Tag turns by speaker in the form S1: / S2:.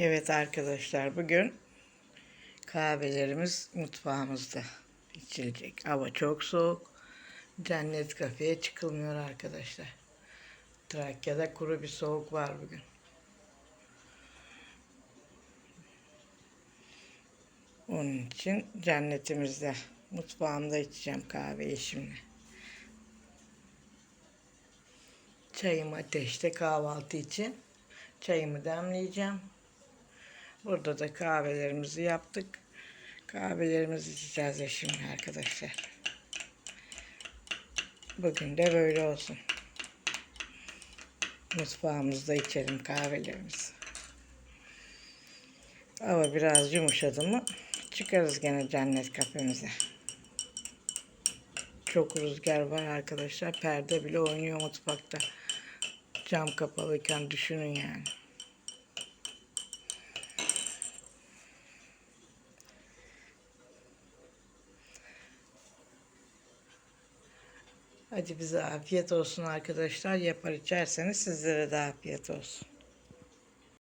S1: Evet arkadaşlar bugün kahvelerimiz mutfağımızda içilecek. Hava çok soğuk. Cennet kafeye çıkılmıyor arkadaşlar. Trakya'da kuru bir soğuk var bugün. Onun için cennetimizde mutfağımda içeceğim kahveyi şimdi. Çayım ateşte kahvaltı için. Çayımı demleyeceğim. Burada da kahvelerimizi yaptık. Kahvelerimizi içeceğiz şimdi arkadaşlar. Bugün de böyle olsun. Mutfağımızda içelim kahvelerimizi. Hava biraz yumuşadı mı çıkarız gene cennet kafemize. Çok rüzgar var arkadaşlar. Perde bile oynuyor mutfakta. Cam kapalıyken düşünün yani. Hadi bize afiyet olsun arkadaşlar. Yapar içerseniz sizlere de afiyet olsun.